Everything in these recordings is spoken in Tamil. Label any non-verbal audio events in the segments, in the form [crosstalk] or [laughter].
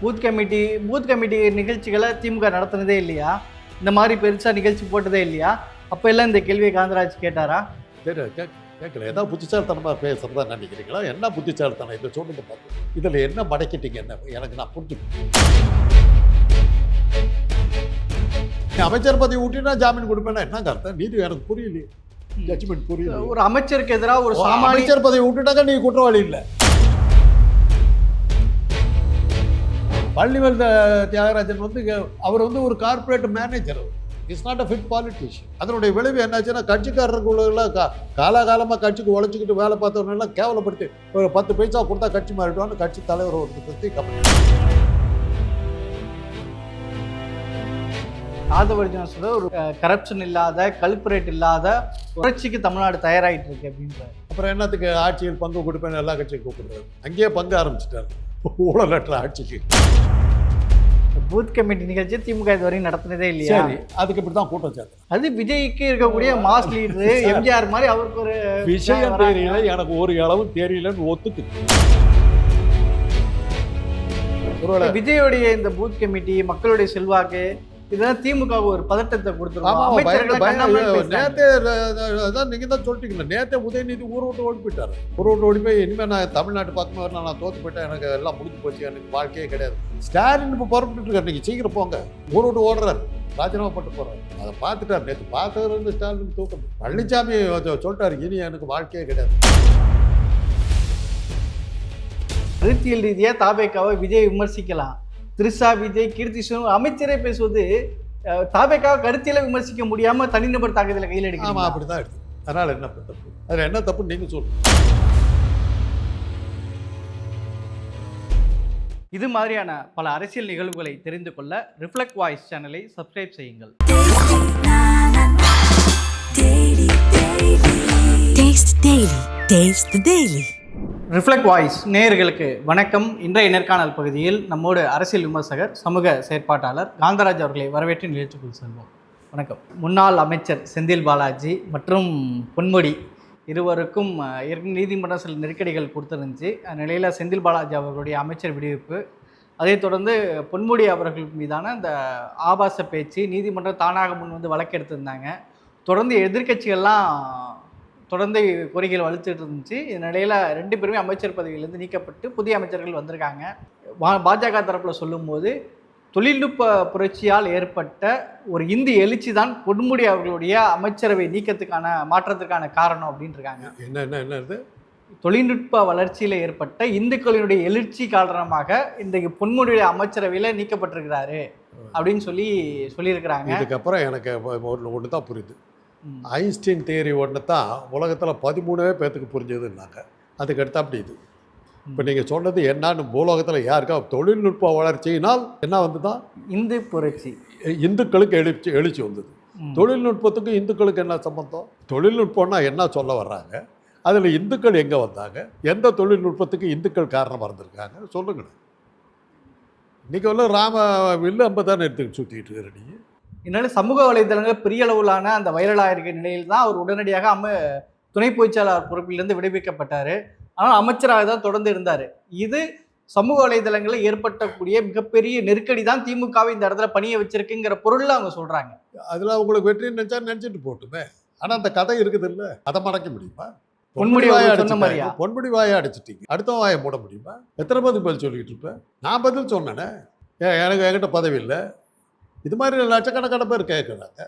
பூத் கமிட்டி பூத் கமிட்டி நிகழ்ச்சிகளை திமுக நடத்துனதே இல்லையா? இந்த மாதிரி பெருசா நிகழ்ச்சி போட்டதே இல்லையா? அப்ப எல்லாம் இந்த கேள்வியை காந்தராஜ் கேட்டாரா? கேட்கல ஏதாவது புத்திசாலித்தனமாக பேசுகிறதா நினைக்கிறீங்களா? என்ன புத்திசாலித்தனம்? இதை சொல்லுங்க பார்த்து இதில் என்ன மடக்கிட்டீங்க? என்ன? எனக்கு நான் புரிஞ்சுக்கணும். நீ அமைச்சர் பதவி விட்டுனா ஜாமீன் கொடுப்பேன்னா என்னங்க அர்த்தம் நீதி எனக்கு புரியலையே. ஜட்ஜ்மெண்ட் புரியல ஒரு அமைச்சருக்கு எதிராக ஒரு அமைச்சர் பதவி விட்டுட்டாக்க நீ குற்றவாளி இல்லை. பள்ளிவேல் த- தியாகராஜன் வந்து அவர் வந்து ஒரு corporate manager is not a fit politician அதனுடைய விளைவு என்னாச்சுன்னா கட்சிக்காரர்களுக்கெல்லாம் கா காலாகாலமாக கட்சிக்கு உழைச்சிக்கிட்டு வேலை பார்த்தவனெல்லாம் கேவலப்படுத்தி ஒரு பத்து பைசா கொடுத்தா கட்சி மாறிடுவான்னு கட்சி தலைவர் ஒரு பற்றி கமெண்ட் ஆதவர்ஜன சொல்ற ஒரு கரப்ஷன் இல்லாத கல்பரேட் இல்லாத புரட்சிக்கு தமிழ்நாடு தயாராகிட்டு இருக்கு அப்படின்றாரு. அப்புறம் என்னத்துக்கு ஆட்சியில் பங்கு கொடுப்பேன்னு எல்லா கட்சியும் கூப்பிடுறாரு. அங்கேயே பங்கு ஆரம்பிச்சிட்டாரு. ஊழலற்ற ஆட்சிக்கு. பூத் கமிட்டி நிகழ்ச்சி திமுக இதுவரையும் நடத்தினதே இல்லையா? அதுக்கு இப்படி தான் கூட்டம் சேர்த்து அது விஜய்க்கு இருக்கக்கூடிய மாஸ் லீடரு எம்ஜிஆர் மாதிரி அவருக்கு ஒரு [laughs] விஷயம். தெரியல எனக்கு ஒரு அளவும் தெரியலன்னு ஒத்துக்கு. ஒருவேளை விஜயோடைய இந்த பூத் கமிட்டி மக்களுடைய செல்வாக்கு இதெல்லாம் திமுக ஒரு பதட்டத்தை பேசுறாங்க. நேத்தே அதான் நீங்க தான் சொல்லிட்டீங்களா நேத்தே உதயநிதி ஊரை விட்டு ஓடி போயிட்டாரு. ஊரை விட்டு ஓடி போய் இனிமே நான் தமிழ்நாட்டு பக்கமே வரணும் நான் தோத்து போயிட்டேன் எனக்கு எல்லாம் முடிஞ்சு போச்சு எனக்கு வாழ்க்கையே கிடையாது. ஸ்டாலின் இப்போ புறப்பட்டு இருக்காரு நீங்க சீக்கிரம் போங்க. ஊரை விட்டு ஓடுறாரு ராஜினாமா போட்டு போறாரு. அதை பார்த்துட்டாரு நேற்று பார்த்ததுல இருந்து ஸ்டாலின் தூக்கம். பழனிசாமி சொல்லிட்டாரு இனி எனக்கு வாழ்க்கையே கிடையாது. அரசியல் ரீதியா தாபேக்காவை விஜய் விமர்சிக்கலாம். திரிஷா விஜய் கீர்த்தி சுரேஷ் அமைச்சரே பேசுவது அஹ், தாபேக்காவை கருத்தியல விமர்சிக்க முடியாம தனிநபர் தாக்குதல கையில் ஆமா எடுக்கலாம் அப்படிதான் எடுத்து அதனால என்ன தப்பு? அதுல என்ன தப்பு நீங்க சொல்லுங்க. இது மாதிரியான பல அரசியல் நிகழ்வுகளை தெரிந்து கொள்ள ரிஃப்ளெக்ட் வாய்ஸ் சேனலை சப்ஸ்கிரைப் செய்யுங்கள். Taste the Daily. Reflect voice நேயர்களுக்கு வணக்கம். இன்றைய நேர்காணல் பகுதியில் நம்மோடு அரசியல் விமர்சகர் சமூக செயற்பாட்டாளர் காந்தராஜ் அவர்களை வரவேற்று நிகழ்ச்சிக்குள் செல்வோம். வணக்கம். முன்னாள் அமைச்சர் செந்தில் பாலாஜி மற்றும் பொன்முடி இருவருக்கும் நீதிமன்றம் சில நெருக்கடிகள் கொடுத்துருந்துச்சு. அந்நிலையில் செந்தில் பாலாஜி அவர்களுடைய அமைச்சர் விடுவிப்பு அதைத் தொடர்ந்து பொன்முடி அவர்கள் மீதான இந்த ஆபாச பேச்சு நீதிமன்றம் தானாக முன் வந்து வழக்கெடுத்திருந்தாங்க தொடர்ந்து எதிர்க்கட்சிகள்லாம் தொடர்ந்து கோரிக்கைகள் வலுத்துட்டு இருந்துச்சு. இந்த நிலையில் ரெண்டு பேருமே அமைச்சர் பதவியிலேருந்து நீக்கப்பட்டு புதிய அமைச்சர்கள் வந்திருக்காங்க. பாஜக தரப்பில் சொல்லும்போது தொழில்நுட்ப புரட்சியால் ஏற்பட்ட ஒரு இந்தி எழுச்சி தான் பொன்முடி அவர்களுடைய அமைச்சரவை நீக்கத்துக்கான மாற்றத்துக்கான காரணம் அப்படின்னு இருக்காங்க என்ன என்ன என்ன தொழில்நுட்ப வளர்ச்சியில் ஏற்பட்ட இந்துக்களினுடைய எழுச்சி காரணமாக இன்றைக்கு பொன்முடியுடைய அமைச்சரவையில் நீக்கப்பட்டிருக்கிறாரு. அப்படின்னு சொல்லி சொல்லியிருக்கிறாங்க. இதுக்கப்புறம் எனக்கு ஒன்று தான் புரியுது. ஐன்ஸ்டீன் தியரி ஒன்று தான் உலகத்தில் பதிமூணே பேத்துக்கு புரிஞ்சதுன்னாங்க. அதுக்கு அப்படி இது. இப்போ நீங்கள் சொன்னது என்னன்னு பூலோகத்தில் யாருக்கா தொழில்நுட்ப வளர்ச்சியினால் என்ன வந்து தான் இந்து புரட்சி. இந்துக்களுக்கு எழுச்சி எழுச்சி வந்தது. தொழில்நுட்பத்துக்கும் இந்துக்களுக்கு என்ன சம்பந்தம்? தொழில்நுட்பம்னா என்ன சொல்ல வர்றாங்க? அதில் இந்துக்கள் எங்கே வந்தாங்க? எந்த தொழில்நுட்பத்துக்கு இந்துக்கள் காரணமாக இருந்திருக்காங்க? சொல்லுங்களேன். இன்னைக்கு உள்ள ராம வில்லு அம்பை தானே எடுத்துக்கிட்டு சுற்றிட்டு இருக்கிற நீ இதனால சமூக வலைதளங்கள் பெரிய அளவிலான அந்த வைரலாக இருக்க நிலையில் தான் அவர் உடனடியாக அம துணை பொதுச்செயலாளர் பொறுப்பிலிருந்து விடுவிக்கப்பட்டார். ஆனால் அமைச்சராக தான் தொடர்ந்து இருந்தார். இது சமூக வலைதளங்களில் ஏற்பட்டக்கூடிய மிகப்பெரிய நெருக்கடி தான் திமுகவை இந்த இடத்துல பணிய வச்சிருக்குங்கிற பொருள்ல அவங்க சொல்றாங்க. அதில் அவங்களுக்கு வெற்றி நினைச்சா நினச்சிட்டு போட்டுமே. ஆனால் அந்த கதை இருக்குது இல்லை அதை மறைக்க முடியுமா? பொன்முடி வாயை அடிச்சிட்டாங்க. மாதிரியா? பொன்முடி வாயை அடிச்சிட்டீங்க. அடுத்த வாயை மூட முடியுமா? எத்தனை பதில் பதில் சொல்லிக்கிட்டு இருப்பேன் நான் பதில் சொன்னேனே. எனக்கு என்கிட்ட பதவி இல்லை. இது மாதிரி லட்சக்கணக்கான பேர் கேட்குறாங்க.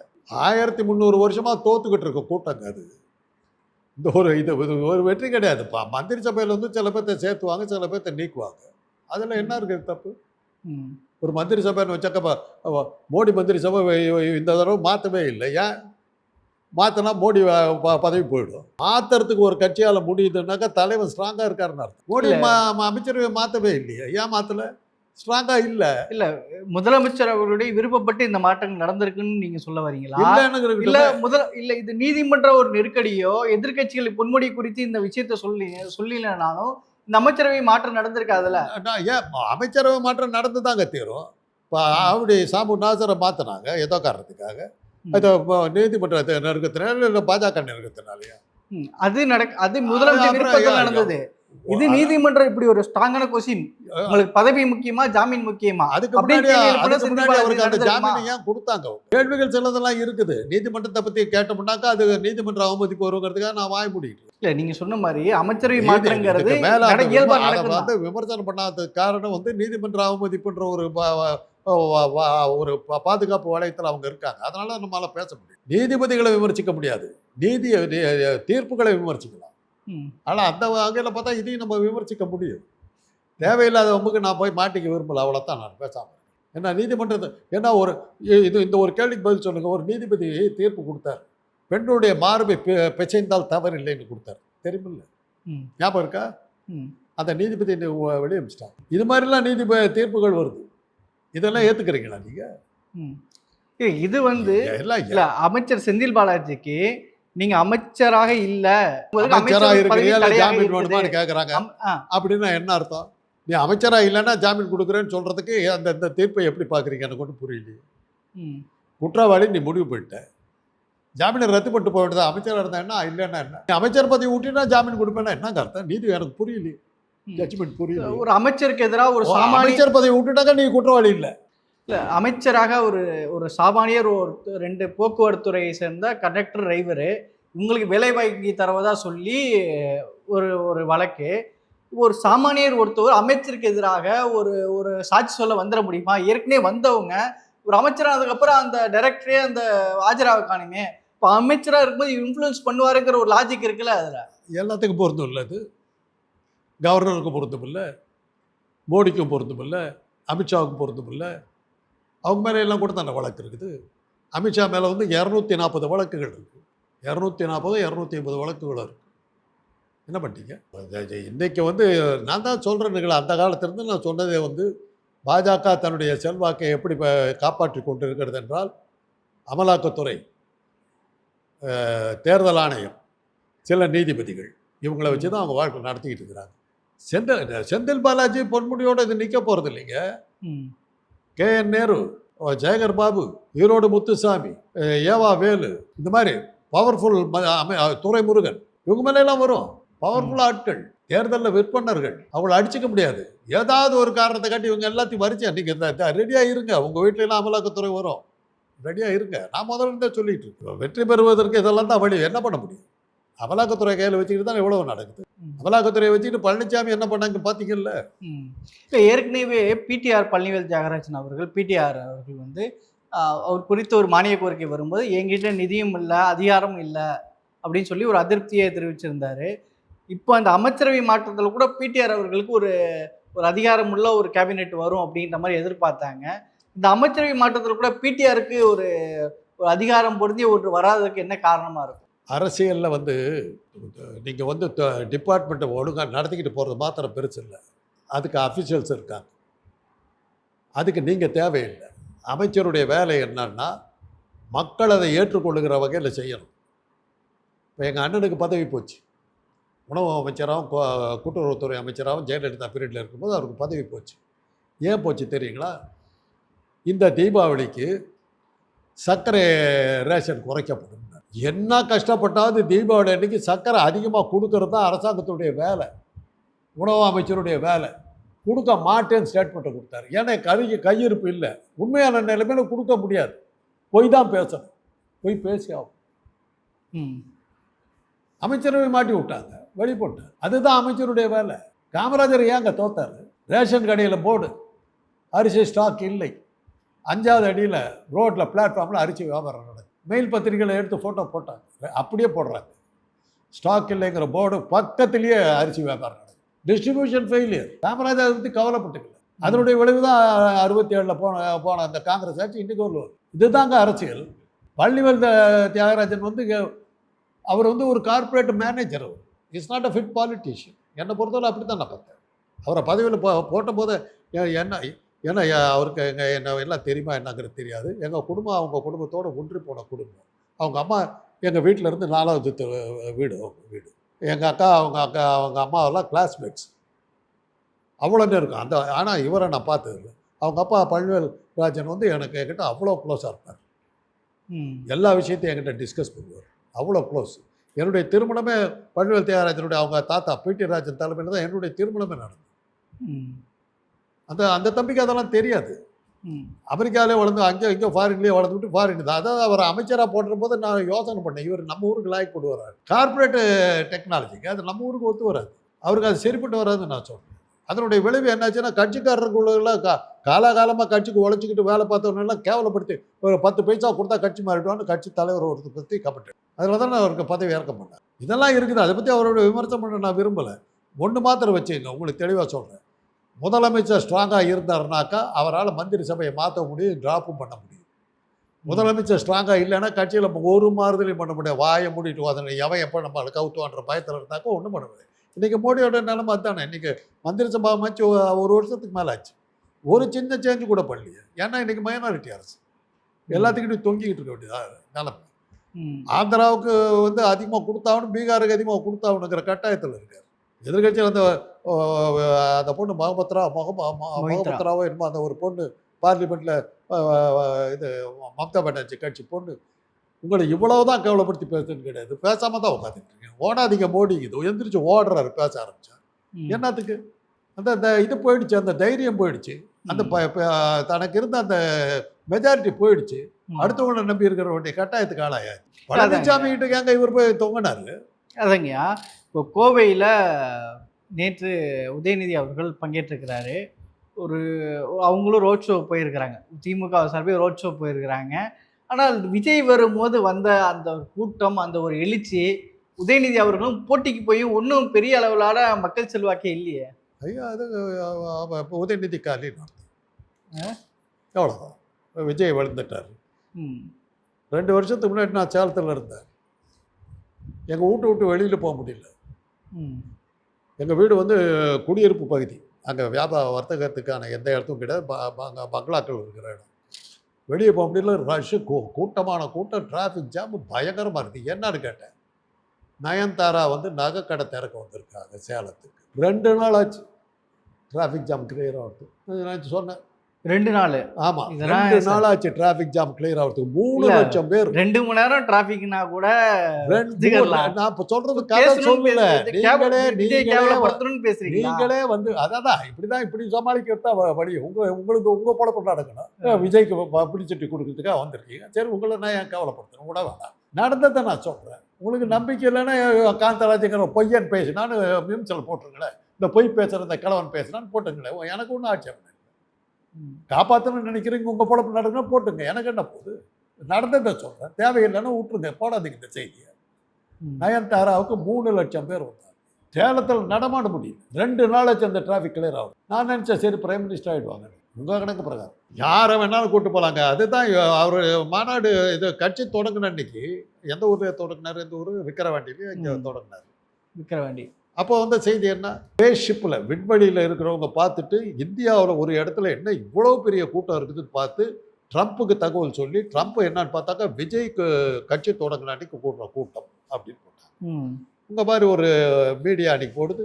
ஆயிரத்தி முந்நூறு வருஷமா தோத்துக்கிட்டு இருக்க கூட்டங்க அது. இந்த ஒரு இது ஒரு வெற்றி கிடையாதுப்பா மந்திரி சபையில் வந்து சில பேர்த்த சேர்த்துவாங்க சில பேர்த்த நீக்குவாங்க. அதில் என்ன இருக்குது தப்பு. ஒரு மந்திரி சபைன்னு வச்சாக்கப்பா மோடி மந்திரி சபை இந்த தடவை மாற்றவே இல்லை. ஏன்? மாற்றினா மோடி பதவி போயிடும். மாற்றுறதுக்கு ஒரு கட்சியால் முடியுதுன்னாக்கா தலைவர் ஸ்ட்ராங்காக இருக்காருன்னு அர்த்தம். மோடி அமைச்சரவை மாற்றவே இல்லையா. ஏன் மாற்றல ஸ்ட்ராங்காக இல்லை. முதலமைச்சர் அவர்களுடைய விருப்பப்பட்டு இந்த மாற்றங்கள் நடந்திருக்குன்னு நீங்க சொல்ல வரீங்களா? இல்ல முதல் இல்ல இது நீதிமன்ற ஒரு நெருக்கடியோ எதிர்க்கட்சிகள் பொன்முடி குறித்து இந்த விஷயத்த சொல்லி சொல்லலைனாலும் இந்த அமைச்சரவை மாற்றம் நடந்திருக்காதுல்ல? ஏன் அமைச்சரவை மாற்றம் நடந்து தாங்க தீரும். இப்போ அப்படி சாமு நாசரை மாற்றினாங்க ஏதோ காரணத்துக்காக. அது நீதிமன்றத்தை நெருக்கத்தினால இல்லை பாஜக நெருக்கத்தினாலயா? அது நடக்க அது முதலமைச்சர் நடந்தது. இது நீதிமன்றம் இப்படி ஒரு ஸ்ட்ராங்கான கொஸ்டின் உங்களுக்கு பதவி முக்கியமா ஜாமீன் முக்கியமா? அதுக்கு முன்னாடி அதுக்கு அவருக்கு அந்த நடந்திருக்குமா? ஜாமீனை ஏன் கொடுத்தாங்க? கேள்விகள் சிலதெல்லாம் இருக்குது. நீதிமன்றத்தை பத்தி கேட்டோம்னாக்கா அது நீதிமன்ற அவமதிப்பு வருங்கிறதுக்காக நான் வாய் மூடிட்டு இல்ல நீங்க சொன்ன மாதிரி அமைச்சரவை மாற்றங்கிறது வந்து விமர்சனம் பண்ணாததுக்கு காரணம் வந்து நீதிமன்ற அவமதிப்புன்ற ஒரு ஒரு பாதுகாப்பு வளையத்தில் அவங்க இருக்காங்க. அதனால நம்மளால பேச முடியும். நீதிபதிகளை விமர்சிக்க முடியாது. நீதி தீர்ப்புகளை விமர்சிக்கலாம். ஆனால் அந்த வகையில் பார்த்தா இதையும் நம்ம விமர்சிக்க முடியும். தேவையில்லாத வம்புக்கு நான் போய் மாட்டிக்க விரும்பல அவ்வளோதான் நான் பேசாமல் ஏன்னா நீதிமன்றத்தை ஏன்னா ஒரு இது இந்த ஒரு கேள்விக்கு பதில் சொல்லுங்க. ஒரு நீதிபதி தீர்ப்பு கொடுத்தார். பெண்ணுடைய மார்பை பெ- பிசைந்தால் தவறு இல்லைன்னு கொடுத்தார். தெரியுமில்ல? ம். ஞாபகம் இருக்கா? ம். அந்த நீதிபதி வெளிய இது மாதிரிலாம் நீதிப தீர்ப்புகள் வருது. இதெல்லாம் ஏற்றுக்கிறீங்களா நீங்கள் இது வந்து அமைச்சர் செந்தில் பாலாஜிக்கு நீங்க அமைச்சராக இல்ல. அமைச்சர் இருக்கிறீங்க ஜாமீன். வேணுமான்னு ஆ, அப்படின்னா என்ன அர்த்தம்? நீ அமைச்சரா இல்லைன்னா ஜாமீன் கொடுக்குறேன்னு சொல்றதுக்கு அந்த இந்த தீர்ப்பை எப்படி பார்க்குறீங்க? எனக்கு ஒன்றும் புரியலையே. குற்றவாளி நீ முடிவு பண்ணிட்ட. ஜாமீனை ரத்து பண்ணிட்டு போக வேண்டியது? அமைச்சராக இருந்தா என்ன? இல்லைன்னா என்ன? நீ அமைச்சர் பதவி விட்டினா ஜாமீன் கொடுப்பேன்னா என்னங்க அர்த்தம்? நீதி எனக்கு புரியலையே. ஜட்ஜ்மெண்ட் புரியல ஒரு அமைச்சருக்கு எதிராக ஒரு அமைச்சர் பதவி விட்டுட்டாக்கா நீ குற்றவாளி இல்லை. இல்லை அமைச்சராக ஒரு ஒரு சாமானியர் ஒரு ரெண்டு போக்குவரத்து துறையை சேர்ந்த கண்டக்டர் டிரைவரு உங்களுக்கு வேலை வாங்கி தருவதா சொல்லி ஒரு ஒரு வழக்கு. ஒரு சாமானியர் ஒருத்தவர் அமைச்சருக்கு எதிராக ஒரு ஒரு சாட்சி சொல்ல வந்துட முடியுமா? ஏற்கனவே வந்தவங்க ஒரு அமைச்சரானதுக்கப்புறம் அந்த டைரக்டரே அந்த ஆஜராக காணுமே. இப்போ அமைச்சராக இருக்கும்போது இன்ஃப்ளூயன்ஸ் பண்ணுவாருங்கிற ஒரு லாஜிக் இருக்குல்ல அதில்? எல்லாத்துக்கும் பொருத்தம் இல்லை அது. கவர்னருக்கும் பொருந்தும் இல்லை. மோடிக்கும் பொருந்தும் இல்லை. அமித்ஷாவுக்கும் பொருந்தும் இல்லை. அவங்க மேலே எல்லாம் கூட தானே வழக்கு இருக்குது. அமித்ஷா மேலே வந்து இரநூத்தி நாற்பது வழக்குகள் இருக்குது இரநூத்தி நாற்பது இரநூத்தி ஐம்பது வழக்குகள் இருக்குது என்ன பண்ணிட்டீங்க? இன்றைக்கி வந்து நான் தான் சொல்கிறேனுங்களா அந்த காலத்திலிருந்து நான் சொன்னதே வந்து பாஜக தன்னுடைய செல்வாக்கை எப்படி ப- காப்பாற்றி கொண்டு இருக்கிறது என்றால் அமலாக்கத்துறை தேர்தல் ஆணையம் சில நீதிபதிகள் இவங்களை வச்சு தான் அவங்க வாழ்க்கை நடத்திக்கிட்டு இருக்கிறாங்க. செந்தில் செந்தில் பாலாஜி பொன்முடியோட இது நிற்க போகிறது இல்லைங்க ம் K N Nehru Jayakar Babu Erode Muthusamy E V Velu இந்த மாதிரி பவர்ஃபுல் துரைமுருகன் இவங்க மேலெல்லாம் வரும். பவர்ஃபுல் ஆட்கள் தேர்தலில் விற்பனர்கள் அவங்கள அடிச்சுக்க முடியாது. ஏதாவது ஒரு காரணத்தை காட்டி இவங்க எல்லாத்தையும் வரிச்சு நீங்கள் ரெடியாக இருங்க உங்கள் வீட்டிலலாம் அமலாக்கத்துறை வரும். ரெடியாக இருங்க. நான் முதல்ல இருந்தே சொல்லிட்டு இருக்கேன். வெற்றி பெறுவதற்கு இதெல்லாம் தான் வழி. என்ன பண்ண முடியும்? அமலாக்கத்துறை கையில் வச்சுக்கிட்டு தான் எவ்வளவு நடக்குது. அமலாக்கத்துறையை வச்சுக்கிட்டு பழனிசாமி என்ன பண்ணாங்க பார்த்தீங்கல்ல இல்லை ஏற்கனவே பிடிஆர் பழனிவேல் தியாகராஜன் அவர்கள் பிடிஆர் அவர்கள் வந்து அவர் குறித்த ஒரு மானிய கோரிக்கை வரும்போது எங்கிட்ட நிதியும் இல்லை அதிகாரமும் இல்லை அப்படின்னு சொல்லி ஒரு அதிருப்தியை தெரிவிச்சிருந்தார். இப்போ அந்த அமைச்சரவை மாற்றத்தில் கூட பிடிஆர் அவர்களுக்கு ஒரு ஒரு அதிகாரமுள்ள ஒரு கேபினெட் வரும் அப்படின்ற மாதிரி எதிர்பார்த்தாங்க. இந்த அமைச்சரவை மாற்றத்தில் கூட பிடிஆருக்கு ஒரு ஒரு அதிகாரம் பொருந்தி ஒன்று வராததுக்கு என்ன காரணமாக இருக்கும்? அரசியலில் வந்து நீங்கள் வந்து டிபார்ட்மெண்ட்டை ஒழுங்காக நடத்திக்கிட்டு போகிறது மாத்திரம் பெருசு இல்லை. அதுக்கு அஃபிஷியல்ஸ் இருக்காங்க. அதுக்கு நீங்கள் தேவையில்லை. அமைச்சருடைய வேலை என்னன்னா மக்கள் அதை ஏற்றுக்கொள்ளுகிற வகையில் செய்யணும். இப்போ எங்கள் அண்ணனுக்கு பதவி போச்சு. உணவு அமைச்சராகவும் கூட்டுறவுத்துறை அமைச்சராகவும் ஜெயலலிதா பீரியடில் இருக்கும்போது அவருக்கு பதவி போச்சு. ஏன் போச்சு தெரியுங்களா? இந்த தீபாவளிக்கு சர்க்கரை ரேஷன் குறைக்கப்படும். என்ன கஷ்டப்பட்டாவது தீபாவளி அன்னைக்கு சர்க்கரை அதிகமாக கொடுக்கறது தான் அரசாங்கத்துடைய வேலை. உணவு அமைச்சருடைய வேலை. கொடுக்க மாட்டேன்னு ஸ்டேட்மெண்ட்டை கொடுத்தாரு. ஏன்னா கருகி கையிருப்பு இல்லை. உண்மையான நிலைமையில கொடுக்க முடியாது. பொய் தான் பேசணும். பொய் பேசி ஆகும் ம். அமைச்சரவை மாட்டி விட்டாங்க. வெளி போட்டார் அதுதான் அமைச்சருடைய வேலை. காமராஜர் ஏங்க தோத்தாரு? ரேஷன் கடையில் போர்டு அரிசி ஸ்டாக் இல்லை. அஞ்சாவது அடியில் ரோட்டில் பிளாட்ஃபார்மில் அரிசி வியாபாரம் நடக்குது. மெயில் பத்திரிகையில் எடுத்து ஃபோட்டோ போட்டாங்க. அப்படியே போடுறாங்க. ஸ்டாக் இல்லைங்கிற போர்டு பக்கத்துலேயே அரிசி வியாபாரம் நடக்குது. டிஸ்ட்ரிபியூஷன் ஃபெயிலியர் காமராஜர் அதை பற்றி கவலைப்பட்டுக்கல. அதனுடைய விளைவு தான் அறுபத்தி ஏழில் போன போன அந்த காங்கிரஸ் ஆட்சி இன்றைக்கு ஒரு இதுதாங்க அரசியல். பள்ளிவேல் தியாகராஜன் வந்து அவர் வந்து ஒரு corporate manager our. Is not a fit politician என்னை பொறுத்தவரை அப்படி தான் நான் பார்த்தேன். அவரை பதவியில் போ போட்டபோது என்ன ஏன்னா அவருக்கு எங்கள் என்ன எல்லாம் தெரியுமா என்னங்கிறது தெரியாது. எங்கள் குடும்பம் அவங்க குடும்பத்தோடு ஒன்றி போன குடும்பம். அவங்க அம்மா எங்கள் வீட்டில் இருந்து நாலாவது வீடு அவங்க வீடு. எங்கள் அக்கா அவங்க அக்கா அவங்க அம்மாவெல்லாம் கிளாஸ்மேட்ஸ் அவ்வளோ இருக்கும் அந்த ஆனால் இவரை நான் பார்த்தது அவங்க அப்பா பழனிவேல் ராஜன் வந்து எனக்கு என்கிட்ட அவ்வளோ க்ளோஸாக இருப்பார். ம். எல்லா விஷயத்தையும் என்கிட்ட டிஸ்கஸ் பண்ணுவார். அவ்வளோ க்ளோஸ் என்னுடைய திருமணமே பழுவேல் தியாகராஜனுடைய அவங்க தாத்தா பிடி ராஜன் தலைமையில் தான் என்னுடைய திருமணமே நடந்தது. ம். அந்த அந்த தம்பிக்கு அதெல்லாம் தெரியாது. அமெரிக்காவிலே வளர்ந்து அங்கே இங்கே ஃபாரின்லேயே வளர்ந்துட்டு ஃபாரின் தான் அதாவது அவர் அமைச்சராக போடுற போது நான் யோசனை பண்ணேன். இவர் நம்ம ஊருக்கு லாய்க்கு கொண்டு வர்றாரு. கார்ப்பரேட் டெக்னாலஜிக்கு அது நம்ம ஊருக்கு ஒத்து வராது. அவருக்கு அது சரிப்பட்டு வராதுன்னு நான் சொல்றேன். அதனுடைய விளைவு என்னாச்சுன்னா கட்சிக்காரர்களுக்கெல்லாம் கா காலாகாலமாக கட்சிக்கு உழைச்சிக்கிட்டு வேலை பார்த்தவனெல்லாம் கேவலப்படுத்தி ஒரு பத்து பைசா கொடுத்தா கட்சி மாறிடுவான்னு கட்சி தலைவர் ஒருத்தர் பற்றி கமெண்ட். அதில் தான் நான் அவருக்கு பதவி இறக்க பண்ணேன் இதெல்லாம் இருக்குது? அதை பற்றி அவரோட விமர்சனம் பண்ண நான் விரும்பலை. ஒன்று மாத்திரம் வச்சுங்க உங்களுக்கு தெளிவாக சொல்கிறேன் முதலமைச்சர் ஸ்ட்ராங்காக இருந்தாருனாக்கா அவரால் மந்திரி சபையை மாற்ற முடியும் ட்ராப்பும் பண்ண முடியும். முதலமைச்சர் ஸ்ட்ராங்காக இல்லைன்னா கட்சியில் ஒரு மாறுதலையும் பண்ண முடியாது. வாயை மூடிட்டு அதனை எவன் எப்போ நம்ம கவுத்துவான்ற பயத்தில் இருந்தாக்கா ஒன்றும் பண்ண முடியாது. இன்றைக்கி மோடியோட நிலைமை அதுதானே இன்றைக்கி மந்திரி சபா அமைச்சு ஒரு வருஷத்துக்கு மேலே ஆச்சு. ஒரு சின்ன சேஞ்சு கூட பண்ணலையே. ஏன்னா இன்றைக்கி மைனாரிட்டி அரசு. எல்லாத்துக்கிட்டையும் தொங்கிக்கிட்டு இருக்க வேண்டியதா நிலைமை. ஆந்திராவுக்கு வந்து அதிகமாக கொடுத்தாகணும் பீகாருக்கு அதிகமாக கொடுத்தாகணுங்கிற கட்டாயத்தில் இருக்கார். எதிர்கட்சியில் அந்த அந்த பொண்ணு முகமத் ராவ் முகம ம- மொஹித் முகமத் ராவோ என்னமோ அந்த ஒரு பொண்ணு பார்லிமெண்ட்டில் இது மம்தா பானர்ஜி கட்சி பொண்ணு. உங்களை இவ்வளவு தான் கேவலப்படுத்தி பேசுன்னு கிடையாது. பேசாமல் தான் உட்காந்துட்டு இருக்கீங்க ஓடாதீங்க மோடி. இது எந்திரிச்சு ஓடுறாரு பேச ஆரம்பிச்சா ம். என்னத்துக்கு? அந்த அந்த இது போயிடுச்சு அந்த தைரியம் போயிடுச்சு. அந்த தனக்கு இருந்த அந்த மெஜாரிட்டி போயிடுச்சு. அடுத்தவங்களை நம்பி இருக்கிற வேண்டிய கட்டாயத்துக்கு ஆளாயாச்சு. பழனிசாமி கிட்ட ஏங்க இவர் போய் தொங்கினாரு? அதாங்கய்யா. இப்போ கோவையில் நேற்று உதயநிதி அவர்கள் பங்கேற்றிருக்கிறாரு. ஒரு அவங்களும் ரோட் ஷோ போயிருக்கிறாங்க. திமுக சார்பில் ரோட் ஷோ போயிருக்கிறாங்க. ஆனால் விஜய் வரும்போது வந்த அந்த கூட்டம் அந்த ஒரு எழுச்சி உதயநிதி அவர்களும் போட்டிக்கு போய் ஒன்றும் பெரிய அளவிலான மக்கள் செல்வாக்கே இல்லையே. ஐயா அது உதயநிதி காலி ஆ? எவ்வளோதான் விஜய் விழுந்துட்டார் ம். ரெண்டு வருஷத்துக்கு முன்னாடி நான் சேலத்தில் இருந்தேன். எங்கள் வீட்டை விட்டு வெளியில் போக முடியல. ம். எங்கள் வீடு வந்து குடியிருப்பு பகுதி. அங்கே வியாபார வர்த்தகத்துக்கான எந்த இடத்தும் கிடையாது. பங்களாக்கள் இருக்கிற இடம். வெளியே போக முடியல ரஷ்ஷு கூ கூட்டமான கூட்டம் டிராஃபிக் ஜாம் பயங்கரமாக இருக்குது என்னன்னு கேட்டேன். நயன்தாரா வந்து நகைக்கடை திறக்க வந்திருக்காங்க சேலத்துக்கு. ரெண்டு நாள் ஆச்சு. டிராஃபிக் ஜாம் கிளியராக ஆகுது நான் சொன்னேன். ரெண்டு நாள். ஆமாம் ரெண்டு. நாள் ஆச்சு டிராஃபிக் ஜாம் கிளியர் ஆகிறதுக்கு. மூணு. லட்சம் பேர். ரெண்டு மணி நேரம் டிராஃபிக்னா கூட நான் இப்போ சொல்றது கதை சொல்லல. நீங்களே நீங்களே நீங்களே வந்து அதான் இப்படிதான் இப்படி சமாளிக்கிறது தான் வழி. உங்க உங்களுக்கு உங்க பொழப்பு நடக்கணும். விஜய்க்கு பிடிச்சிட்டு கொடுக்கறதுக்காக வந்திருக்கீங்க. சரி உங்களை நான் ஏன் கவலைப்படுத்தணும்? கூட வேண்டாம். நடந்ததை நான் சொல்றேன். உங்களுக்கு நம்பிக்கை இல்லைன்னா காந்தராஜங்கிற பொய்யன் பேசினான்னு மிம்சல் போட்டுருங்களேன் இந்த பொய் பேசுற இந்த கிழவன் பேசுனான்னு போட்டுங்களேன். எனக்கு ஒன்றும் ம். காப்பாற்றணும்னு நினைக்கிறீங்க உங்க பொழப்பு நடக்கணும் போட்டுங்க. எனக்கு என்ன போகுது? நடந்ததை சொல்றேன். தேவையில்லைன்னா விட்டுருங்க. போடாதீங்க இந்த செய்தியை. நயன்தாராவுக்கு மூணு லட்சம் பேர் வந்தாங்க. சேலத்தில் நடமாட முடியல. ரெண்டு நாளாச்சு அந்த டிராஃபிக் கிளியர் ஆகும் நான் நினச்சேன் சரி பிரைம் மினிஸ்டர் ஆகிடுவாங்க உங்கள் கணக்கு பிரகாரம். யாரை வேணாலும் கூட்டு போகலாங்க அதுதான் அவர் மாநாடு இது கட்சி தொடங்கின அன்னைக்கு எந்த ஊரில் தொடங்கினார்? எந்த ஊர்? விக்கிரவாண்டியிலே இங்கே. தொடங்கினார்? விக்கிரவாண்டி. அப்போ வந்து செய்தி என்ன? ஸ்பேஸ் ஷிப்பில் விண்வெளியில் இருக்கிறவங்க பார்த்துட்டு இந்தியாவில் ஒரு இடத்துல என்ன இவ்வளோ பெரிய கூட்டம் இருக்குதுன்னு பார்த்து ட்ரம்ப்புக்கு தகவல் சொல்லி ட்ரம்ப் என்னன்னு பார்த்தாக்கா விஜய்க்கு கட்சி தொடங்கின அன்னைக்கு கூடுற கூட்டம் அப்படின்னு போட்டாங்க. இந்த மாதிரி ஒரு மீடியா அன்னைக்கு போடுது.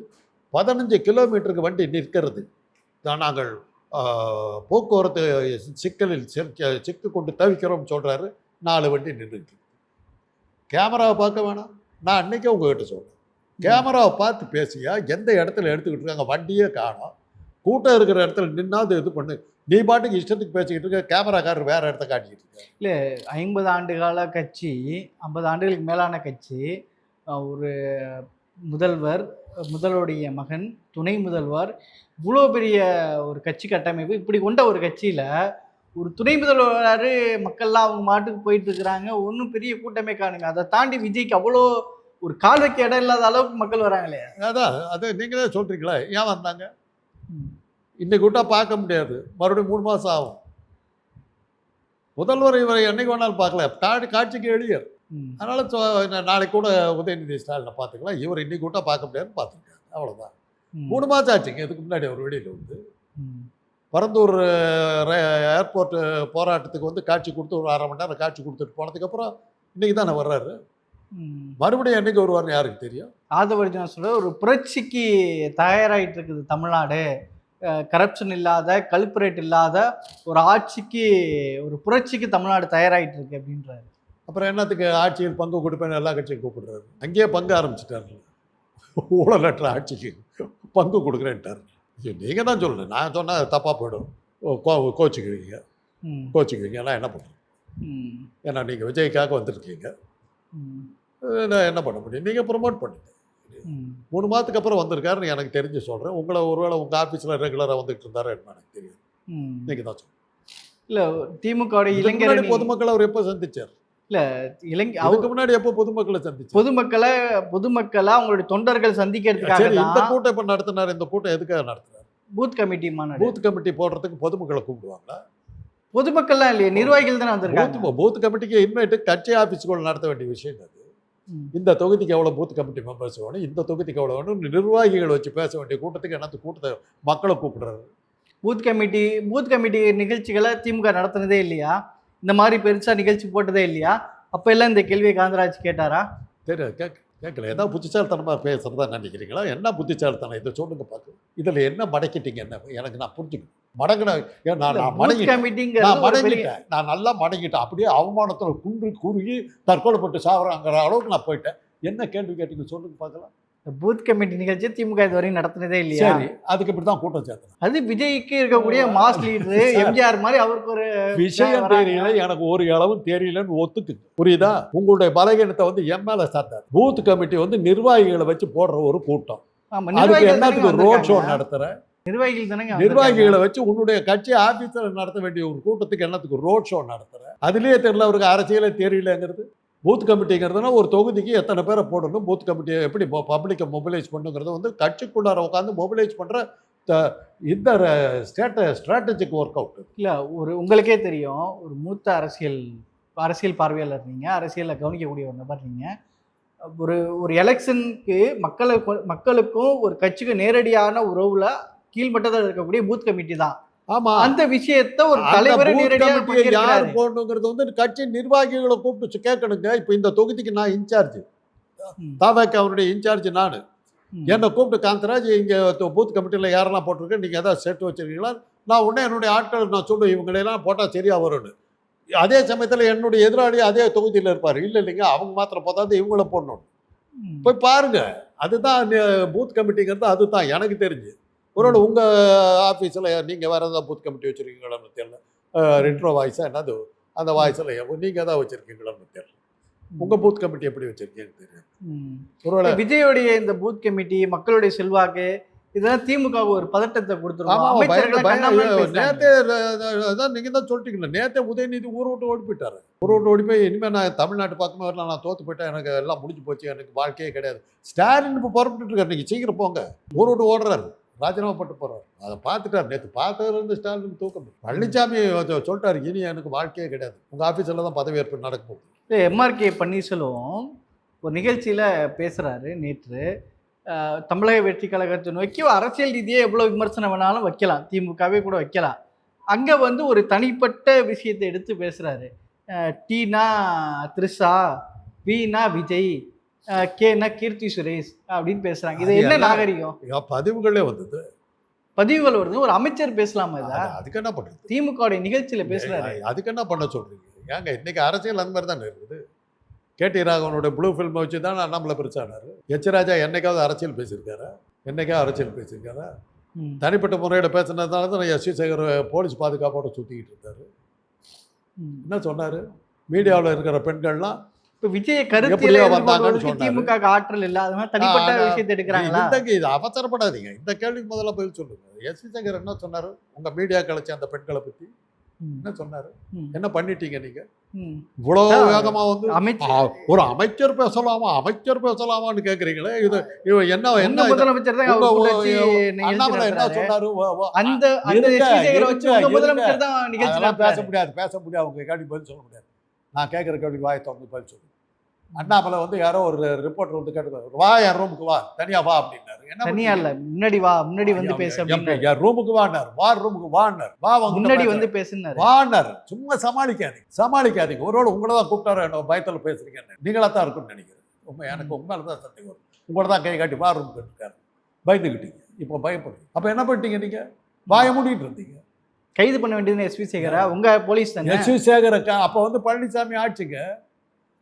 பதினஞ்சு கிலோமீட்டருக்கு வண்டி நிற்கிறது. நாங்கள் போக்குவரத்து சிக்கலில் சிக்க- கொண்டு தவிக்கிறோம் சொல்கிறாரு நாலு வண்டி நின்றுட்டு கேமராவை பார்க்க வேணாம். நான் அன்னைக்கே உங்ககிட்ட சொல்றேன். கேமராவை பார்த்து பேசியா? எந்த இடத்துல எடுத்துக்கிட்டு இருக்காங்க? வண்டியே காணோம். கூட்டம் இருக்கிற இடத்துல நின்னாது இது பண்ணு. நீ பாட்டுக்கு இஷ்டத்துக்கு பேசிக்கிட்டு இருக்க கேமராக்காரர் வேற இடத்த காட்டிக்கிட்டு இருக்க ஐம்பது ஆண்டு கால கட்சி ஐம்பது ஆண்டுகளுக்கு மேலான கட்சி ஒரு முதல்வர் முதல்வருடைய மகன் துணை முதல்வர் இவ்வளோ பெரிய ஒரு கட்சி கட்டமைப்பு இப்படி கொண்ட ஒரு கட்சியில் ஒரு துணை முதல்வர் மக்கள்லாம் அவங்க மாட்டுக்கு போயிட்டு இருக்கிறாங்க. ஒன்றும் பெரிய கூட்டமே காணுங்க. அதை தாண்டி விஜய்க்கு அவ்வளோ ஒரு கால் வைக்க இடம் இல்லாத அளவுக்கு மக்கள் வராங்களே. அதான் அது நீங்களே சொல்றீங்களா? ஏன் வந்தாங்க? இன்னைக்கு விட்டா பார்க்க முடியாது. மறுபடியும் மூணு மாதம் ஆகும். முதல்வர் இவரை என்னைக்கு வேணாலும் பார்க்கல காட்சி காட்சிக்கு எளியர். அதனால நாளைக்கு கூட உதயநிதி ஸ்டாலினை பார்த்துக்கலாம். இவர் இன்னைக்கு விட்டா பார்க்க முடியாதுன்னு பார்த்துருக்காங்க அவ்வளோதான். மூணு மாதம் ஆச்சுங்க. இதுக்கு முன்னாடி அவர் வெளியில் வந்து. பரந்தூர் ஏர்போர்ட் போராட்டத்துக்கு வந்து காட்சி கொடுத்து ஒரு அரை மணி நேரம் காட்சி கொடுத்துட்டு போனதுக்கப்புறம் இன்னைக்கு தானே வர்றாரு. மறுபடியும் என்னைக்கு வருவார்னு யாருக்கு தெரியும்? ஆதவர்ஜுனா சொல்ற ஒரு புரட்சிக்கு தயாராகிட்டு இருக்குது தமிழ்நாடு கரப்ஷன் இல்லாத கல்பரேட் இல்லாத ஒரு ஆட்சிக்கு ஒரு புரட்சிக்கு தமிழ்நாடு தயாராகிட்டு இருக்கு அப்படின்றாரு. அப்புறம் என்னத்துக்கு ஆட்சியில் பங்கு கொடுப்பேன்னு எல்லா கட்சியும் கூப்பிடுறாரு. அங்கேயே பங்கு ஆரம்பிச்சிட்டாரு ஊழலற்ற ஆட்சிக்கு பங்கு கொடுக்குறேன்ட்டார். நீங்கள் தான் சொல்லணும். நான் சொன்னால் தப்பாக போயிடும். கோ கோச்சிக்குவீங்க. ம், கோச்சிக்குவீங்க நான் என்ன பண்ணுறேன் ஏன்னா நீங்கள் விஜய்க்காக வந்திருக்கீங்க. நான் என்ன பண்ண முடியும்? நீங்கள் ப்ரொமோட் பண்ணுங்க. மூணு மாதத்துக்கு அப்புறம் வந்திருக்காருன்னு எனக்கு தெரிஞ்சு சொல்கிறேன் உங்களை ஒருவேளை உங்கள் ஆஃபீஸில் ரெகுலராக வந்துட்டு இருந்தாரோ என்ன எனக்கு தெரியும். நீங்கள் தான் சொல்லுங்கள் இல்ல முன்னாடி இளைஞர் பொதுமக்களை அவர் எப்போ சந்திச்சார்? இளைஞ அவர் அதுக்கு முன்னாடி எப்போ பொதுமக்களை சந்திச்சார்? பொதுமக்களை பொதுமக்களை அவங்களுடைய தொண்டர்கள் சந்திக்கிறதுக்காக இந்த கூட்டம் இப்போ நடத்தினார் இந்த கூட்டம் எதுக்காக நடத்தினார்? பூத் கமிட்டி பூத் கமிட்டி போடுறதுக்கு பொதுமக்களை கூப்பிடுவாங்களா? பொதுமக்கள்லாம் இல்லையே நிர்வாகிகள் தானே வந்திருக்காங்க. பூத் கமிட்டிக்கு இன்வைட்டு கட்சி ஆஃபீஸுக்குள்ள நடத்த வேண்டிய விஷயம் அது. இந்த தொகுதிக்கு எவ்வளோ பூத் கமிட்டி மெம்பர்ஸ் வேணும்? இந்த தொகுதிக்கு எவ்வளோ வேணும்? நிர்வாகிகள் வச்சு பேச வேண்டிய கூட்டத்துக்கு என்னத்து கூட்டத்தை மக்களை கூப்பிடுறாரு பூத் கமிட்டி பூத் கமிட்டி நிகழ்ச்சிகளை திமுக நடத்துனதே இல்லையா? இந்த மாதிரி பெருசா நிகழ்ச்சி போட்டதே இல்லையா? அப்ப எல்லாம் இந்த கேள்வியை காந்தராஜ் கேட்டாரா? தெரியாது கேட்க கேட்கல. ஏதாவது புத்திசாலித்தனமாக பேசுகிறதா நினைக்கிறீங்களா? என்ன புத்திசாலித்தனம்? இதை சொல்லுங்க பார்க்க இதில் என்ன மடக்கிட்டீங்க? என்ன? எனக்கு நான் புரிஞ்சுக்கணும். மடங்கின ஏன் நான் நான் மடங்கிட்டேன். நான் மடங்கிட்டேன். நான் நல்லா மடங்கிட்டேன். அப்படியே அவமானத்தில் குன்றி குறுகி தற்கொலை பட்டு சாவறாங்கிற அளவுக்கு நான் போயிட்டேன். என்ன கேள்வி கேட்டீங்க சொல்லுங்க பார்க்கலாம். பூத் கமிட்டி நிகழ்ச்சி திமுக இதுவரையும் நடத்துனதே இல்லையா? சரி அதுக்கு இப்படி தான் கூட்டம் சேர்த்தேன் அது விஜய்க்கு இருக்கக்கூடிய மாஸ் லீடர். எம்ஜிஆர் மாதிரி அவருக்கு ஒரு விஷயம். தெரியல எனக்கு ஒரு அளவும் தெரியலன்னு ஒத்துக்குது. புரியுதா? உங்களுடைய பலகீனத்தை வந்து என் மேல சாத்தாது. பூத் கமிட்டி வந்து நிர்வாகிகளை வச்சு போடுற ஒரு கூட்டம். ஆமா, அதுக்கு என்னத்துக்கு ரோட் ஷோ வந்திருக்காங்க. நடத்துற? நிர்வாகிகள் தானங்க நிர்வாகிகளை வச்சு உன்னுடைய கட்சி ஆபீஸ்ல நடத்த வேண்டிய ஒரு கூட்டத்துக்கு என்னத்துக்கு ரோட் ஷோ நடத்துற? அதுலயே தெரியல அவருக்கு அரசியலே தெரியலங்கிறது. பூத் கமிட்டிங்கிறதுனா ஒரு தொகுதிக்கு எத்தனை பேரை போடணும்? பூத் கமிட்டியை எப்படி பப்ளிக்கை மொபிலைஸ் பண்ணுங்கிறது வந்து கட்சிக்குள்ளார உட்காந்து மொபிலைஸ் பண்ணுற த- இந்த ஸ்டேட்ட ஸ்ட்ராட்டஜிக் ஒர்க் அவுட் இல்லை ஒரு உங்களுக்கே தெரியும் ஒரு மூத்த அரசியல் அரசியல் பார்வையாளர் நீங்கள் அரசியலில் கவனிக்கக்கூடிய ஒரு நபர் நீங்கள் ஒரு ஒரு எலெக்ஷனுக்கு மக்களுக்கு மக்களுக்கும் ஒரு கட்சிக்கு நேரடியான உறவில் கீழ்மட்டத்தில் இருக்கக்கூடிய பூத் கமிட்டி தான். ஆமா. அந்த விஷயத்த ஒரு தலைவர் யார். போடணுங்கிறது வந்து கட்சி நிர்வாகிகளை கூப்பிட்டு கேட்கணுங்க. இப்போ இந்த தொகுதிக்கு நான் இன்சார்ஜ். ம். தாவேக்கு அவருடைய இன்சார்ஜ் நான். என்னை கூப்பிட்டு காந்தராஜ் இங்கே பூத் கமிட்டியில் யாரெல்லாம் போட்டிருக்கேன்? நீங்கள் எதாவது சேர்த்து வச்சிருக்கீங்களா? நான் உடனே என்னுடைய ஆட்கள் நான் சொல்லுவேன் இவங்களையெல்லாம் போட்டால் சரியாக வரும்னு. அதே சமயத்தில் என்னுடைய எதிராளி அதே தொகுதியில் இருப்பார். இல்லை இல்லைங்க அவங்க மாத்திரம் போதாது இவங்கள போடணும். போய் பாருங்க. அதுதான் பூத் கமிட்டிங்கிறது அதுதான் எனக்கு தெரிஞ்சு. ஒருவேளை உங்கள் ஆஃபீஸில் நீங்கள் வேறு ஏதாவது பூத் கமிட்டி வச்சுருக்கீங்களான்னு தெரியல ரெட்ரோ வாய்ஸாக என்னது அந்த வாய்ஸில் நீங்கள் எதாவது வச்சுருக்கீங்களான்னு தெரியல உங்கள் பூத் கமிட்டி எப்படி வச்சுருக்கீங்கன்னு தெரியும். ஒருவேளை விஜயோடைய இந்த பூத் கமிட்டி மக்களுடைய செல்வாக்கு இதெல்லாம் திமுக ஒரு பதட்டத்தை கொடுத்துருவோம். நேத்தே அதான் நீங்க தான் சொல்லிட்டீங்களே நேத்தே உதயநிதி ஊரை விட்டு ஓடி போயிட்டாரு. ஊரை விட்டு ஓடி போய் இனிமே நான் தமிழ்நாட்டு பக்கமே வரல நான் தோத்து போயிட்டேன் எனக்கு எல்லாம் முடிஞ்சு போச்சு எனக்கு வாழ்க்கையே கிடையாது. ஸ்டாலின் இப்போ புறப்பட்டு இருக்காரு நீங்க சீக்கிரம் போங்க. ஊரை விட்டு ஓடுறாரு. ராஜினாமா பட்டு போகிறார் அதை பார்த்துட்டாரு நேற்று பார்த்ததுலேருந்து ஸ்டாலின் தூக்கம். பழனிசாமி சொல்லிட்டார் இனி எனக்கு வாழ்க்கையே கிடையாது. உங்கள் ஆஃபீஸில் தான் பதவியேற்பு நடக்கும் இல்லை எம்ஆர்கே பன்னீர்செல்வம் ஒரு நிகழ்ச்சியில் பேசுகிறாரு நேற்று. தமிழக வெற்றி கழகத்தை நோக்கி அரசியல் ரீதியாக எவ்வளோ விமர்சனம் வேணாலும் வைக்கலாம். திமுகவே கூட வைக்கலாம். அங்கே வந்து ஒரு தனிப்பட்ட விஷயத்தை எடுத்து பேசுகிறாரு டீனா த்ரிஷா வீணா விஜய் கேனா கீர்த்தி சுரேஷ் அப்படின்னு பேசுகிறாங்க இது என்ன நாகரிகம்? பதிவுகளே வந்தது. பதிவுகள் வருது. ஒரு அமைச்சர் பேசலாமா அதுக்கு என்ன பண்றது? திமுகவுடைய நிகழ்ச்சியில் பேசுகிறாரு ஏய், அதுக்கு என்ன பண்ண சொல்றீங்க? ஏங்க இன்னைக்கு அரசியல் அந்த மாதிரி தானே இருக்குது? கேடி ராகவனோட ப்ளூ ஃபில்மை வச்சு தான் அண்ணாமலை பெருசானாரு எச். ராஜா என்னைக்காவது அரசியல் பேசியிருக்காரா? என்னைக்காவது அரசியல் பேசியிருக்காரா? தனிப்பட்ட முறையில் பேசினதுனால தான் எஸ். வி சேகர் போலீஸ் பாதுகாப்போட சுற்றிக்கிட்டு இருக்காரு. ம். என்ன சொன்னார்? மீடியாவில் இருக்கிற பெண்கள்லாம் விஜய சொன்னாரு. திமுக ஆற்றல் இல்ல அது மாதிரி தனிப்பட்ட விஷயத்தை எடுக்கிறாங்களா? இந்த இது அவசரப்படாதீங்க. இந்த கேள்விக்கு முதல்ல பதில் சொல்லுங்க. எஸ் வி சேகர் என்ன சொன்னார்? உங்க மீடியா கழிச்ச அந்த பெண்களை பத்தி என்ன சொன்னாரு? என்ன பண்ணிட்டீங்க நீங்க? ம். இவ்வளோ ஆ, வேகமா வந்து ஒரு அமைச்சர் பேசலாமா? அமைச்சர் பேசலாமான்னு கேக்குறீங்களே? இது என்ன என்ன? முதலமைச்சர் தான் அண்ணாமலை என்ன. சொன்னாரு? அந்த. முதலமைச்சர் தான் பேச. முடியாது பேச முடியாது. உங்க கேள்வி பதில் சொல்ல முடியாது. நான் கேட்குற கேள்வி வாயை திறந்து பதில் சொல்லு அண்ணாமலை வந்து யாரோ ஒரு ரிப்போர்ட்டர் வந்து கேட்டு வா என் ரூமுக்கு வா தனியா வா அப்படின்னாரு. என்ன தனியா இல்ல முன்னாடி வா முன்னாடி வந்து பேச. என் ரூமுக்கு வான்னார் வா ரூமுக்கு வான்னார் வா முன்னாடி வந்து பேசுனாரு. வானர் சும்மா சமாளிக்காதீங்க சமாளிக்காதீங்க. ஒருவேளை உங்களை தான் கூப்பிட்டாரு என்ன பயத்தில் பேசுறீங்க நீங்களா தான் இருக்கும்னு நினைக்கிறேன். உண்மை எனக்கு உண்மையில தான் சந்தேகம் வரும். உங்களை தான் கை காட்டி வா ரூம் கேட்டுருக்காரு. பயந்துக்கிட்டீங்க இப்போ பயப்படுறீங்க. அப்போ என்ன பண்ணிட்டீங்க நீங்க? வாய மூடிட்டு இருந்தீங்க. கைது பண்ண வேண்டியது எஸ். வி சேகரா உங்க போலீஸ் தானே? எஸ். வி சேகரக்கா அப்போ வந்து பழனிசாமி ஆட்சிங்க.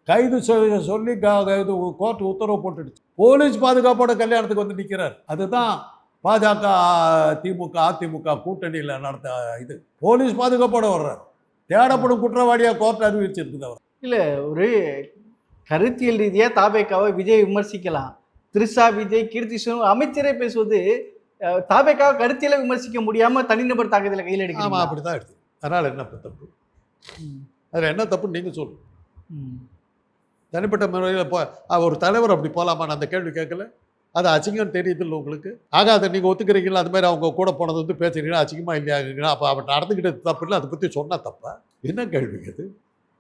கைது செய்ய சொல்லி இது கோர்ட் உத்தரவு போட்டுடுச்சு. போலீஸ் பாதுகாப்போட கல்யாணத்துக்கு வந்து நிற்கிறார் அதுதான் பாஜக திமுக அதிமுக கூட்டணியில் நடந்த இது. போலீஸ் பாதுகாப்போட வர்றார். தேடப்படும் குற்றவாளியாக கோர்ட் அறிவிச்சிருக்குது அவர். இல்லை ஒரு கருத்தியல் ரீதியாக தாபேக்காவை விஜய் விமர்சிக்கலாம். த்ரிஷா விஜய் கீர்த்தி சுரேஷ் அமைச்சரே பேசுவது தாபேக்காவை கருத்தியலை விமர்சிக்க முடியாம தனிநபர் தாக்குதலை கையில் எடுக்கலாம் அப்படி தான் எடுத்து அதனால் என்ன தப்பு? அதில் என்ன தப்புன்னு நீங்கள் சொல்லுங்கள் தனிப்பட்ட முறையில் போ ஒரு தலைவர் அப்படி போகலாமா நான் அந்த கேள்வி கேட்கல. அது அசிங்கம் தெரியுதுல்ல உங்களுக்கு? ஆக அதை நீங்கள் ஒத்துக்கிறீங்களா? அது மாதிரி அவங்க கூட போனது வந்து பேசுறீங்களா? அசிங்கமாக இல்லையாங்களா அப்போ அவன் நடந்துக்கிட்டது தப்பு இல்லை. அதை பற்றி சொன்னால் தப்பா? என்ன கேள்வி இது?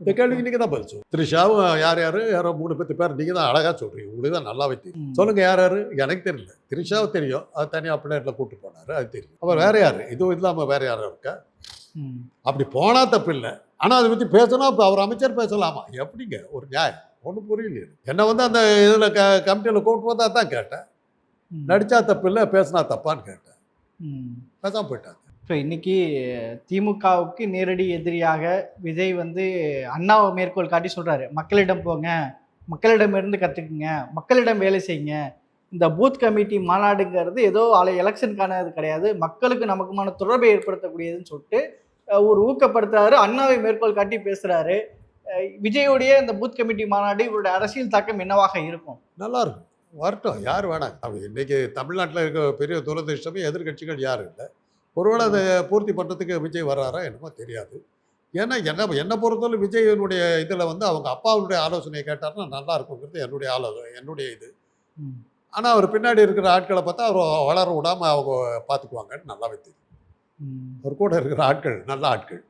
இந்த கேள்விக்கு நீங்கள் தான் பதில் சொல்லுங்க. த்ரிஷாவும் யார் யார்? யாரோ மூணு பேர்த்து பேர். நீங்கள் தான் அழகாக சொல்கிறீங்க உங்களுக்கு தான் நல்லா வைத்தி சொல்லுங்கள் யார் யார்? எனக்கு தெரியல. த்ரிஷாவை தெரியும். அது தனியாக பிள்ளைகளில் கூட்டு போனார். அது தெரியும். அப்புறம் வேற யார்? இதுவும் இல்லாமல் வேற யாரும் இருக்கா? அப்படி போனால் தப்பு இல்லை. ஆனால் அதை பற்றி பேசணும். இப்போ அவர் அமைச்சர் பேசலாமா? எப்படிங்க? ஒரு நியாயம். ஒன்றும் புரியலையே. என்னை வந்து அந்த இதில் க கமிட்டியில் கூப்பிட்டு வந்தா தான் கேட்டேன். நடித்தா தப்பு இல்லை பேசினா தப்பான்னு கேட்டேன். பேசாம போயிட்டாங்க. ஸோ இன்னைக்கு திமுகவுக்கு நேரடி எதிரியாக விஜய் வந்து அண்ணாவை மேற்கோள் காட்டி சொல்றாரு மக்களிடம் போங்க மக்களிடம் இருந்து கற்றுக்குங்க மக்களிடம் வேலை செய்யுங்க. இந்த பூத் கமிட்டி மாநாடுங்கிறது ஏதோ அலை எலெக்ஷனுக்கானது கிடையாது மக்களுக்கு நமக்குமான தொடர்பை ஏற்படுத்தக்கூடியதுன்னு சொல்லிட்டு ஒரு ஊக்கப்படுத்துறாரு அண்ணாவை மேற்கோள் காட்டி பேசுறாரு. அஹ், விஜயோடைய இந்த பூத் கமிட்டி மாநாடு இவருடைய அரசியல் தாக்கம் என்னவாக இருக்கும்? நல்லா இருக்கும் வரட்டும். யார் வேணாம் அப்படி இன்னைக்கு தமிழ்நாட்டில் இருக்க பெரிய துரதிருஷ்டமே எதிர்க்கட்சிகள் யாரும் இல்லை. ஒருவேளை அதை பூர்த்தி பண்ணுறதுக்கு விஜய் வர்றாரா என்னமோ தெரியாது. ஏன்னா என்ன என்னை பொறுத்தவரை விஜயனுடைய இதில் வந்து அவங்க அப்பாவுடைய ஆலோசனையை கேட்டார்னா நல்லா இருக்குங்கிறது என்னுடைய ஆலோசனை என்னுடைய இது. ஆனால் அவர் பின்னாடி இருக்கிற ஆட்களை பார்த்தா அவர் வளர விடாமல் அவங்க பார்த்துக்குவாங்கன்னு நல்லாவே தெரியும். அவர் கூட இருக்கிற ஆட்கள் நல்ல ஆட்கள்.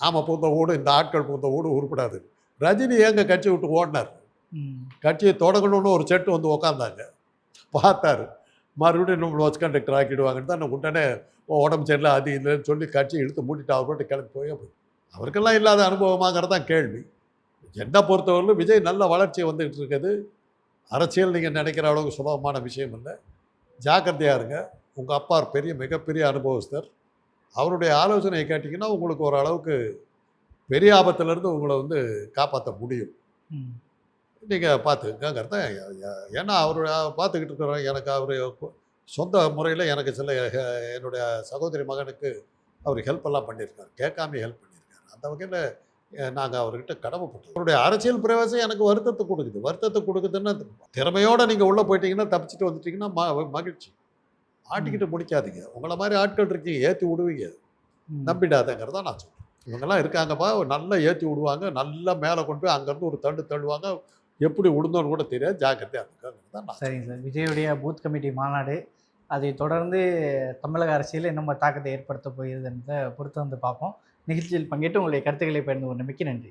ஆமாம் பூந்த ஊடு இந்த ஆட்கள் பூந்த ஊடு உருப்படாது. ரஜினி ஏங்க கட்சி விட்டு ஓடினார். கட்சியை தொடங்கணும்னு ஒரு செட்டு வந்து உக்காந்தாங்க. பார்த்தாரு. மறுபடியும் நம்மளை வச்சு கண்டக்டர் ஆக்கிடுவாங்கன்னு தான் நான் உடனே "ஓ, உடம்பு சரியில்லை அது இல்லைன்னு சொல்லி கட்சி இழுத்து மூடிட்டு அவர் மட்டும் கிளம்பி போய் போய் அவருக்கெல்லாம் இல்லாத அனுபவமாங்கிறது தான் கேள்வி. என்னை பொறுத்தவரையிலும் விஜய் நல்ல வளர்ச்சி வந்துகிட்டு இருக்குது. அரசியல் நீங்கள் நினைக்கிற அளவுக்கு சுலபமான விஷயம் இல்லை. ஜாக்கிரதையாக இருங்க. உங்கள் அப்பா பெரிய மிகப்பெரிய அனுபவஸ்தர். அவருடைய ஆலோசனையை கேட்டிங்கன்னா உங்களுக்கு ஓரளவுக்கு பெரிய ஆபத்துலேருந்து உங்களை வந்து காப்பாற்ற முடியும். நீங்கள் பார்த்துக்கங்கிறத ஏன்னா அவர் பார்த்துக்கிட்டு இருக்கிற எனக்கு அவர் சொந்த முறையில் எனக்கு சில என்னுடைய சகோதரி மகனுக்கு அவர் ஹெல்ப் எல்லாம் பண்ணியிருக்காரு. கேட்காம ஹெல்ப் பண்ணியிருக்காரு. அந்த வகையில் நாங்கள் அவர்கிட்ட கடமைப்பட்டோம் அவருடைய அரசியல் பிரவேசம் எனக்கு வருத்தத்தை கொடுக்குது. வருத்தத்தை கொடுக்குதுன்னா திறமையோடு நீங்கள் உள்ளே போயிட்டீங்கன்னா தப்பிச்சுட்டு வந்துட்டீங்கன்னா ம மகிழ்ச்சி. ஆட்டிக்கிட்டு முடிக்காதீங்க. உங்களை மாதிரி ஆட்கள் இருக்கீங்க ஏற்றி விடுவீங்க. நம்பிடாதங்கிறத நான் சொல்கிறேன் இவங்கெல்லாம் இருக்காங்கப்பா நல்லா ஏற்றி விடுவாங்க நல்லா மேலே கொண்டு போய் அங்கேருந்து ஒரு தண்டு தள்ளுவாங்க. எப்படி விழுந்தோன்னு கூட தெரியாது ஜாக்கிரதையாக தான் சரிங்க சார். விஜயுடைய பூத் கமிட்டி மாநாடு அதை தொடர்ந்து தமிழக அரசியலில் என்னென்ன தாக்கத்தை ஏற்படுத்த போகிறது என்பதை பொறுத்து வந்து பார்ப்போம். நிகழ்ச்சியில் பங்கேற்று உங்களுடைய கருத்துக்களை பகிர்ந்து கொண்டமைக்கு நன்றி.